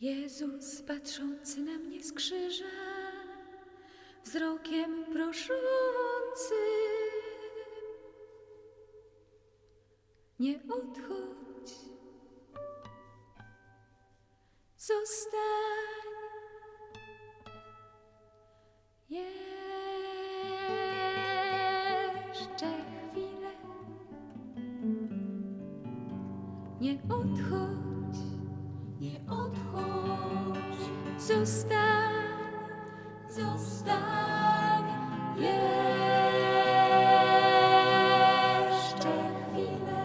Jezus patrzący na mnie z krzyża, wzrokiem proszący, nie odchodź, zostań. Jeszcze chwilę, nie odchodź. Zostań, zostań jeszcze chwilę.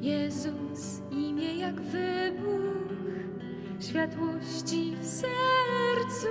Jezus, imię jak wybuch światłości w sercu.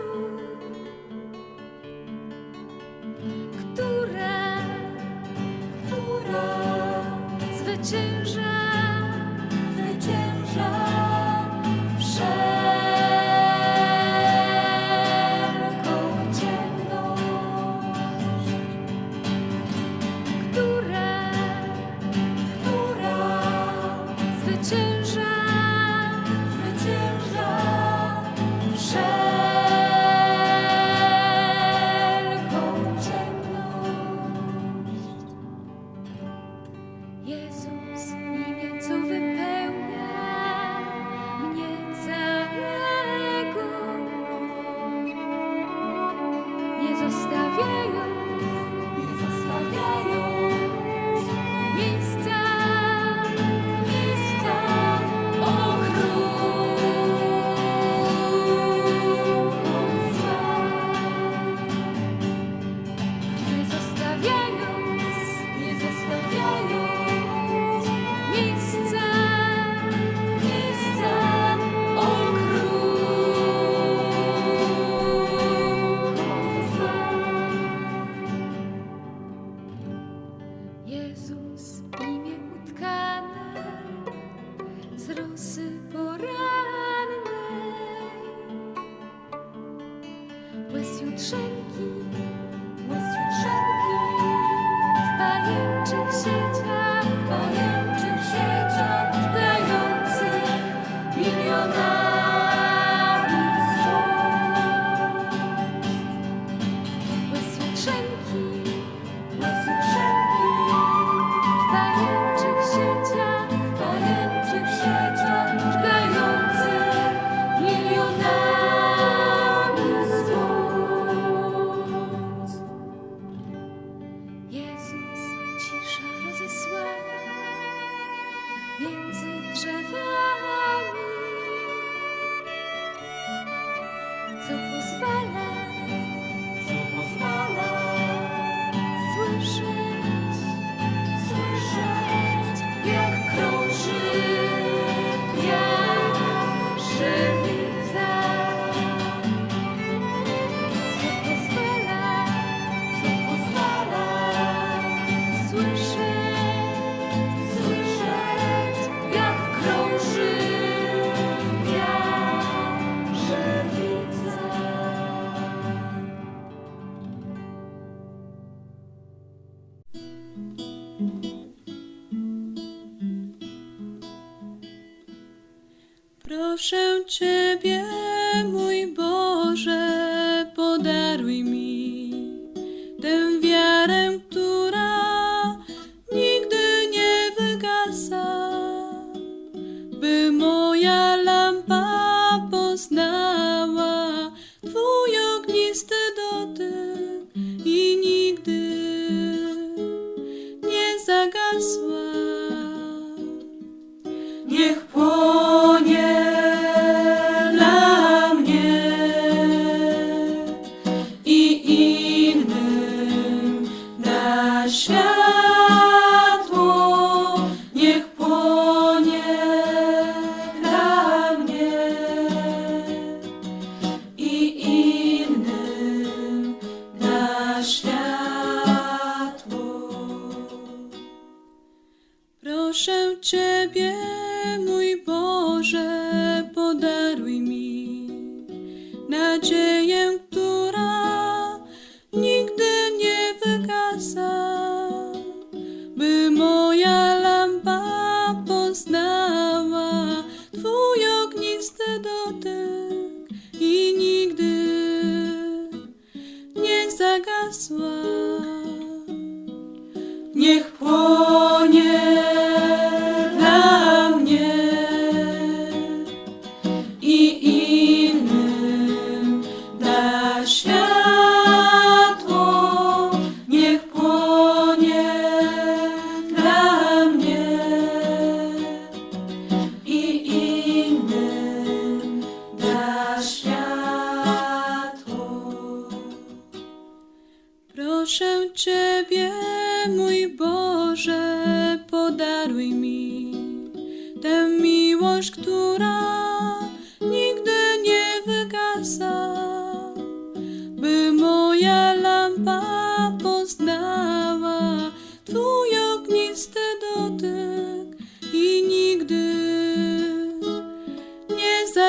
niech płonie.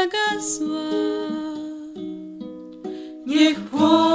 Zagasła. Niech płonie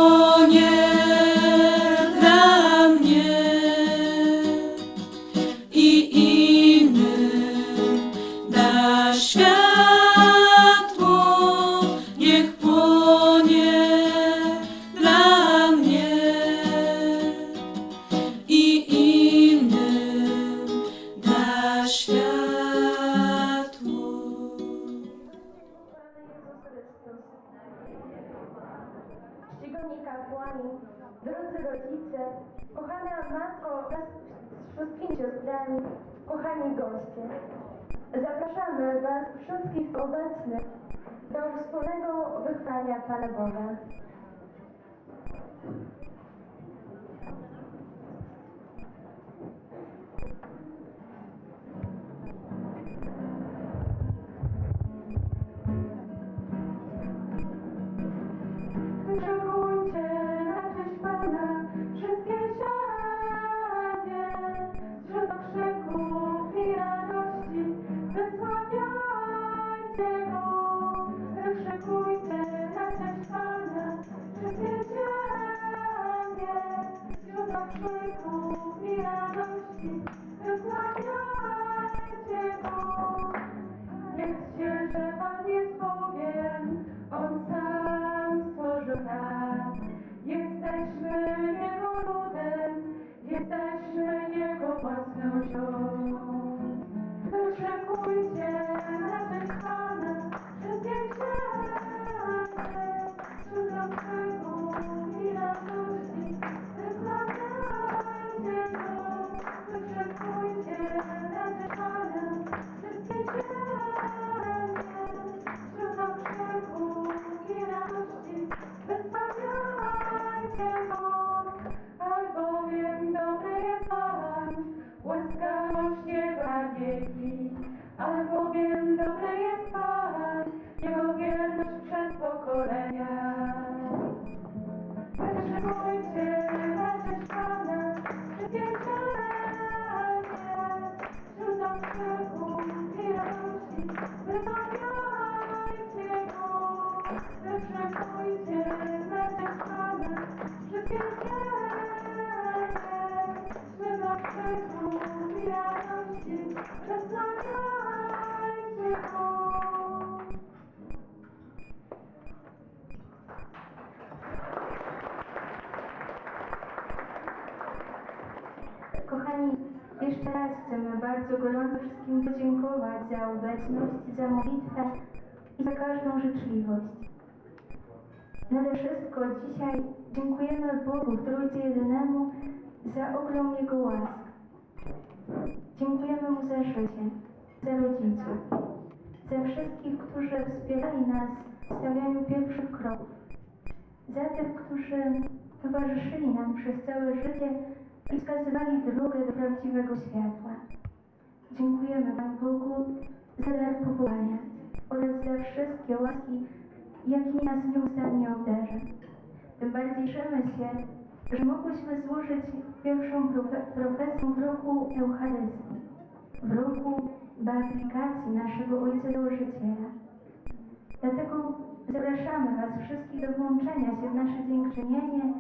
Wyczekujcie na gorąco wszystkim podziękować za obecność, za modlitwę i za każdą życzliwość. Nade wszystko dzisiaj dziękujemy Bogu Trójcy Jedynemu za ogrom Jego łask. Dziękujemy Mu za życie, za rodziców, za wszystkich, którzy wspierali nas w stawianiu pierwszych kroków, za tych, którzy towarzyszyli nam przez całe życie i wskazywali drogę do prawdziwego światła. Dziękujemy Panu Bogu za dar powołania oraz za wszystkie łaski, jakimi nas nieustannie obdarza. Tym bardziej cieszymy się, że mogłyśmy złożyć pierwszą profe- profesję w roku Eucharystii, w roku beatyfikacji naszego Ojca Założyciela. Dlatego zapraszamy Was wszystkich do włączenia się w nasze dziękczynienie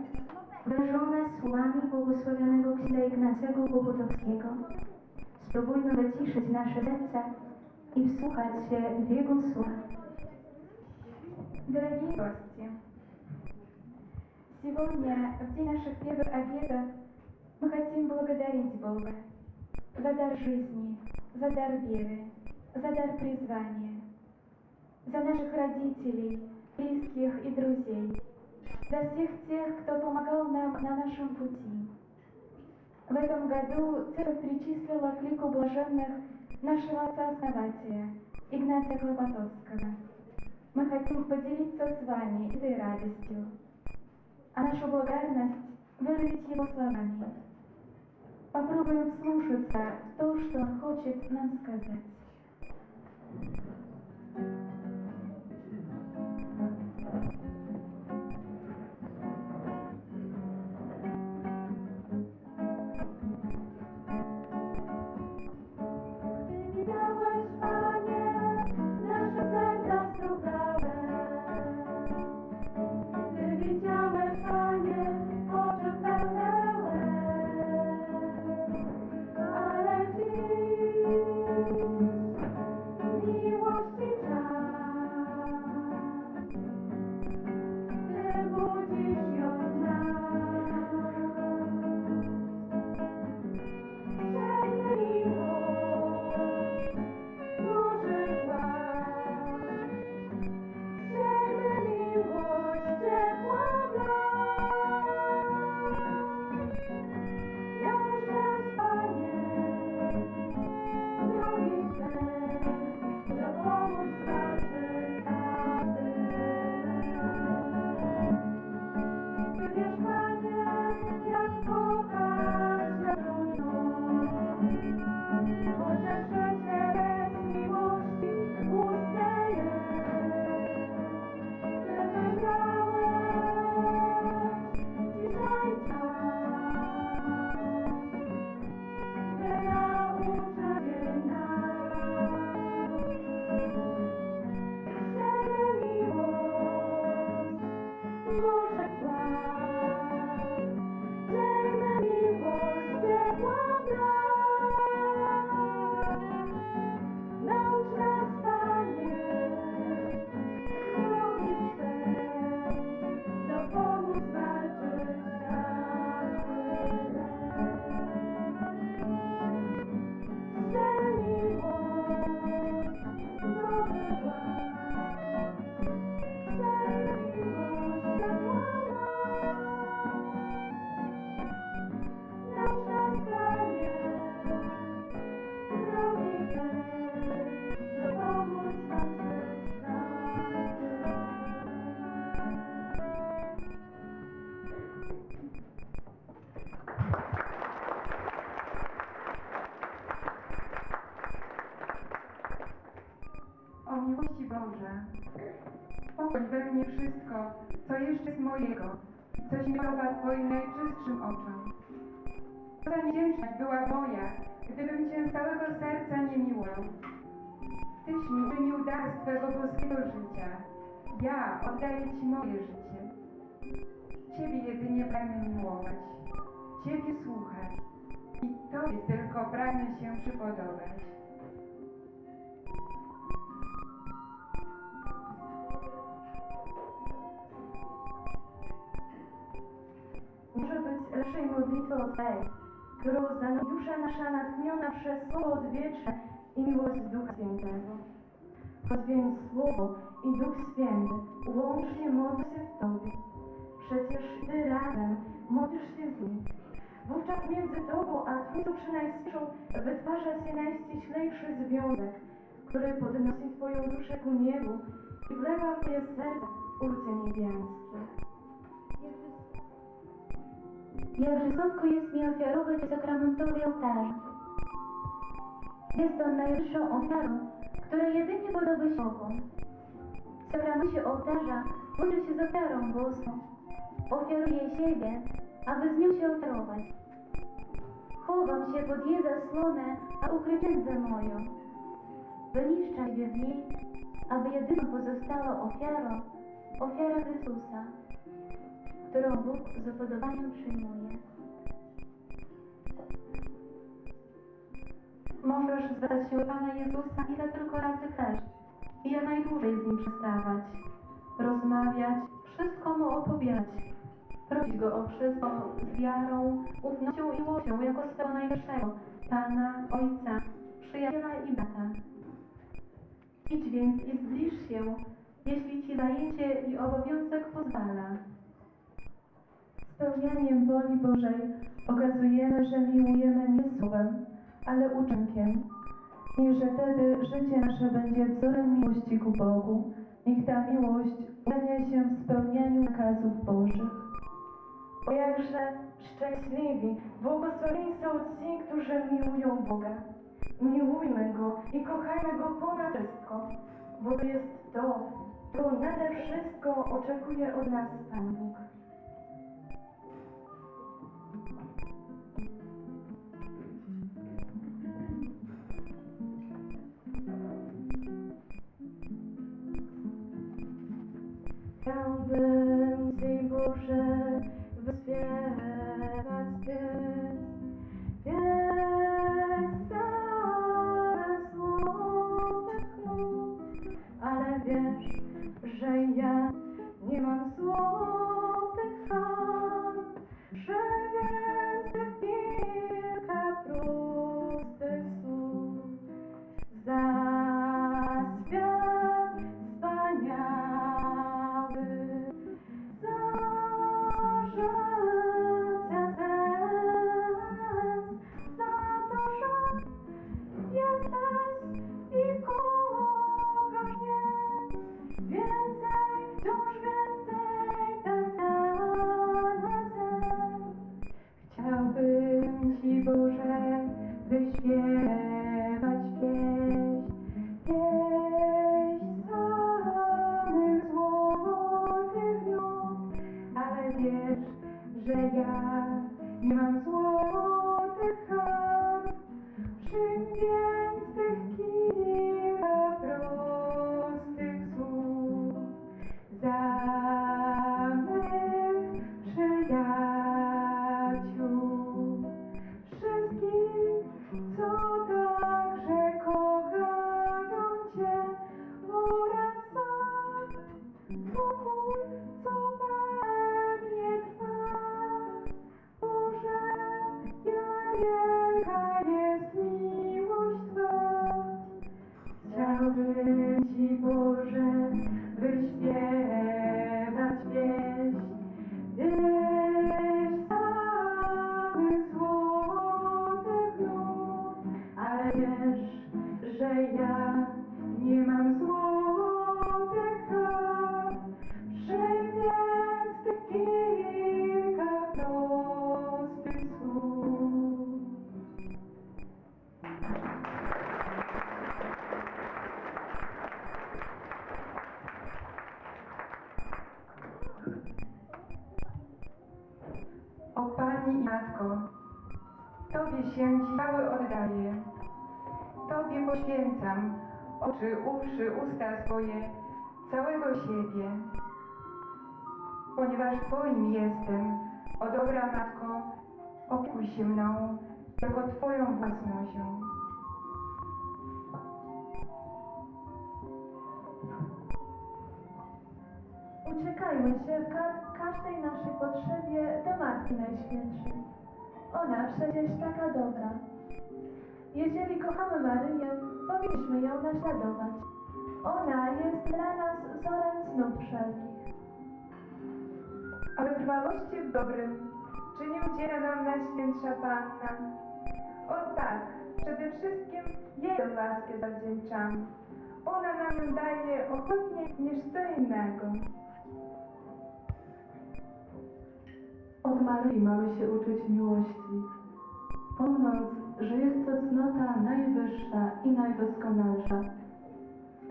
wyrażone słowami błogosławionego księdza Ignacego Kłopotowskiego. Nasze serca i wsłuchać się w Jego słowa. Дорогие гости, сегодня, в день наших первых обедов, мы хотим благодарить Бога за дар жизни, за дар веры, за дар призвания, за наших родителей, близких и друзей, за всех тех, кто помогал нам на нашем пути. В этом году церковь причислила к лику блаженных нашего отца-основателя Игнатия Клопотовского. Мы хотим поделиться с вами этой радостью, а нашу благодарность выразить его словами. Попробуем вслушаться в то, что он хочет нам сказать. Niewdzięczność była moja, gdybym Cię z całego serca nie miłował. Tyś mi uczynił dar z Twego boskiego życia. Ja oddaję Ci moje życie. Ciebie jedynie pragnę miłować, Ciebie słuchać i Tobie tylko pragnę się przypodobać. Może być lepszej modlitwy od tej, którą stanowi dusza nasza natchniona przez Słowo odwieczne i miłość Ducha Świętego. Choć więc Słowo i Duch Święty łącznie modlą się w Tobie, przecież Ty razem modlisz się z nim. Wówczas między Tobą a Twoją przynajmniejszą wytwarza się najściślejszy związek, który podnosi Twoją duszę ku niebu i wlewa w Twoje serce urcie niebiańskie. Jakże słodko jest mi ofiarować sakramentowi ołtarza. Jest on najwyższą ofiarą, która jedynie podoba się Bogu. W sakramencie ołtarza łączy się z ofiarą boską. Ofiaruję siebie, aby z nią się ofiarować. Chowam się pod jej zasłonę, a ukrytędzę moją. Wyniszczam się w niej, aby jedyną pozostała ofiarą ofiara Chrystusa którą Bóg z upodobaniem przyjmuje. Możesz zwracać się Pana Jezusa ile tylko razy chcesz i jak najdłużej z Nim przestawać, rozmawiać, wszystko Mu opowiadać, prosić Go o wszystko z wiarą, ufnością i miłością jako swego najwyższego Pana, Ojca, przyjaciela i brata. Idź więc i zbliż się, jeśli Ci zajęcie i obowiązek pozwala. Spełnianiem woli Bożej okazujemy, że miłujemy nie słowem, ale uczynkiem. Niechże wtedy życie nasze będzie wzorem miłości ku Bogu. Niech ta miłość ujawnia się w spełnianiu nakazów Bożych. O jakże szczęśliwi, błogosławieni są ci, którzy miłują Boga. Miłujmy Go i kochajmy Go ponad wszystko, bo to jest to, czego nade wszystko oczekuje od nas Pan Bóg. Chciałbym Ci Boże wyśpiewać Yeah. Oczy, uszy, usta swoje, całego siebie. Ponieważ Twoim jestem, o dobra Matko, opiekuj się mną jako Twoją własnością. Uciekajmy się w ka- każdej naszej potrzebie do Matki Najświętszej. Ona przecież taka dobra. Jeżeli kochamy Maryję, powinniśmy ją naśladować. Ona jest dla nas wzorem snów wszelkich. A wytrwałości w dobrym czyni udziela nam Najświętsza Panna. O tak, przede wszystkim jej łaskę zawdzięczamy. Ona nam ją daje ochotniej niż co innego. Od Maryi mamy się uczyć miłości, pomnąc, że jest to cnota najwyższa i najdoskonalsza.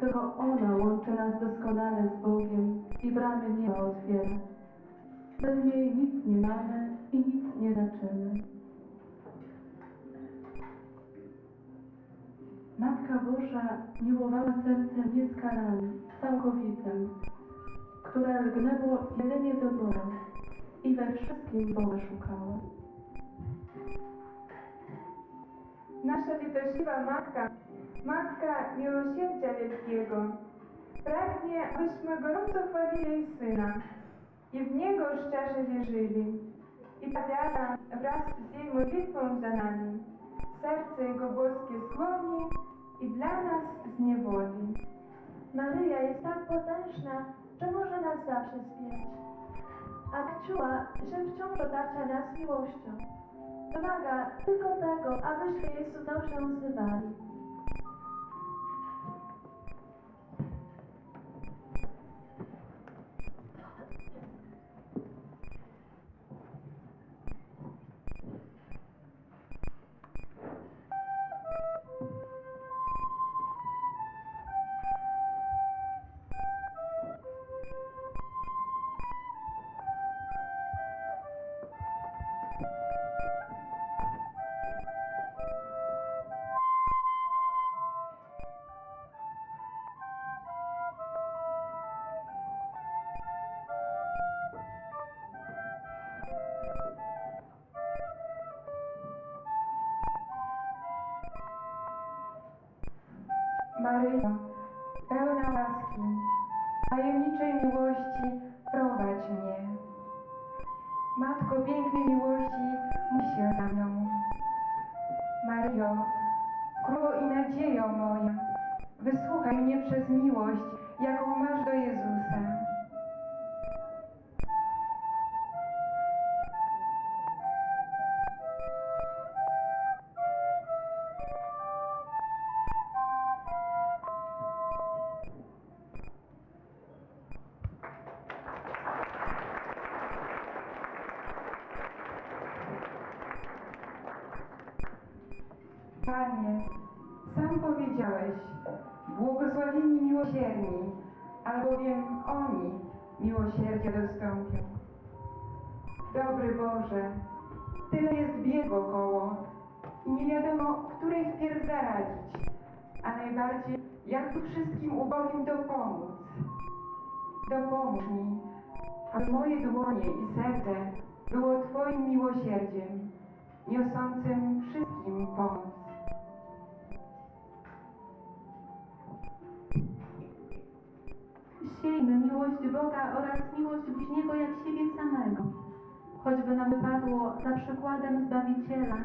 Tylko ona łączy nas doskonale z Bogiem i bramy nieba otwiera. Bez niej nic nie mamy i nic nie znaczymy. Matka Boża miłowała sercem nieskalanym, całkowitym, które lgnęło jedynie do Boga i we wszystkim Boga szukała. Nasza litościwa Matka, Matka Miłosierdzia Wielkiego, pragnie, abyśmy gorąco chwalili jej Syna i w Niego szczerze wierzyli. I ta wiara wraz z jej modlitwą za nami, serce Jego boskie skłoni i dla nas zniewoli. Maryja jest tak potężna, że może nas zawsze wspierać. A kciuła, że wciąż otacza nas miłością. Wymaga tylko tego, abyśmy jej cudownie wzywali. Mnie przez miłość, jaką masz do Jezusa. Dopomóż mi, aby moje dłonie i serce było Twoim miłosierdziem, niosącym wszystkim pomoc. Siejmy miłość Boga oraz miłość bliźniego jak siebie samego. Choćby nam wypadło za przykładem Zbawiciela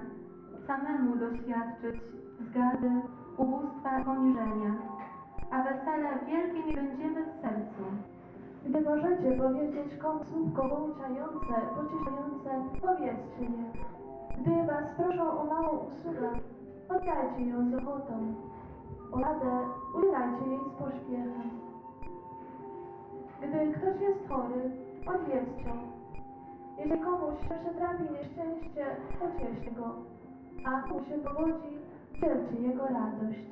samemu doświadczyć zgady, ubóstwa, poniżenia, a wesele wielkie nie będziemy w sercu. Gdy możecie powiedzieć komuś słówko pouczające, pocieszające, powiedzcie je. Gdy was proszą o małą usługę, oddajcie ją z ochotą. O radę udzielajcie jej z pośpiechem. Gdy ktoś jest chory, odwiedzcie. Jeżeli komuś się przytrafi nieszczęście, pocieszcie go, a komu się powodzi, dzielcie jego radość.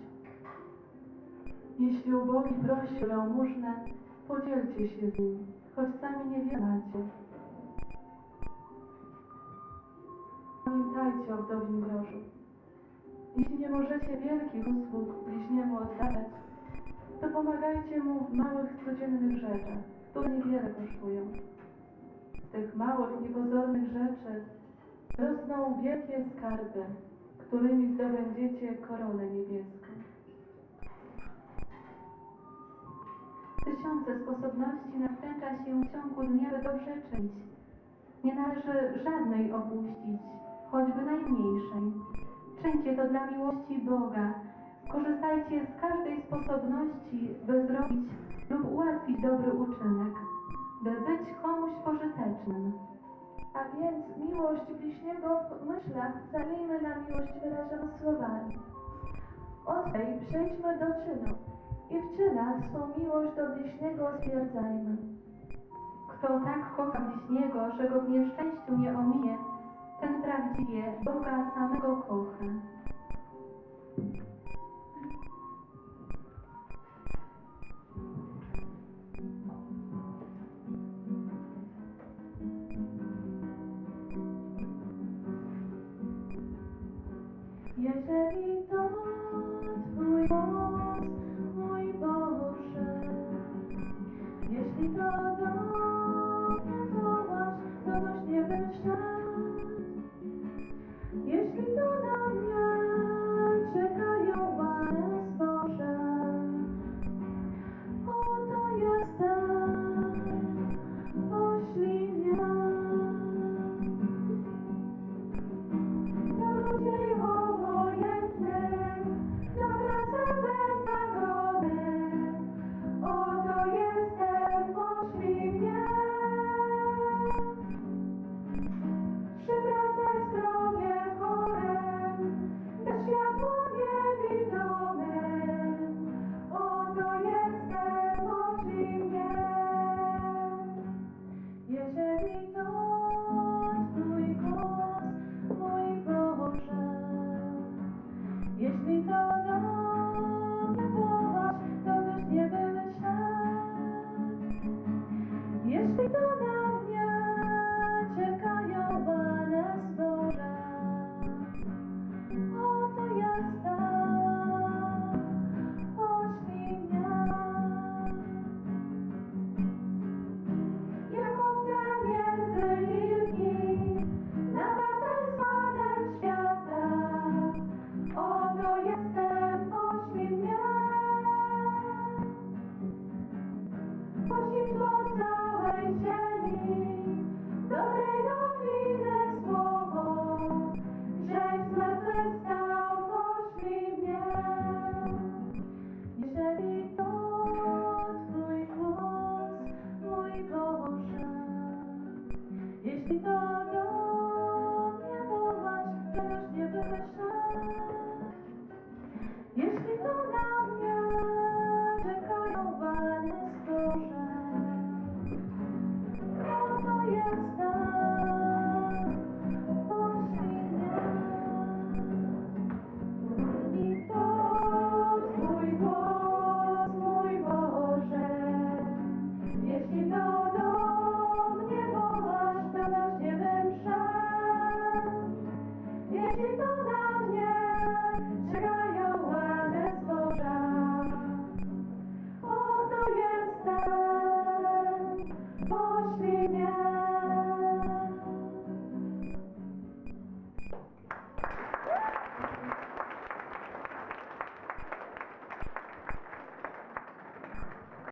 Jeśli ubogi prosi o jałmużnę, podzielcie się z nim, choć sami niewiele macie. pamiętajcie o wdowim groszu. Jeśli nie możecie wielkich usług bliźniemu oddawać, to pomagajcie mu w małych, codziennych rzeczach, które niewiele kosztują. Z tych małych, niepozornych rzeczy rosną wielkie skarby, którymi zdobędziecie koronę niebieską. Tysiące sposobności nastręcza się w ciągu dnia, by dobrze czynić. Nie należy żadnej opuścić, choćby najmniejszej. Czyńcie to dla miłości Boga. Korzystajcie z każdej sposobności, by zrobić lub ułatwić dobry uczynek, by być komuś pożytecznym. A więc miłość bliźniego w myślach zamiejmy na miłość wyrażoną słowami. Od tej przejdźmy do czynów i w swą miłość do bliźniego stwierdzajmy. Kto tak kocha bliźniego, że go w nieszczęściu nie ominie, ten prawdziwie Boga samego kocha. Jeżeli to Twój Chicago.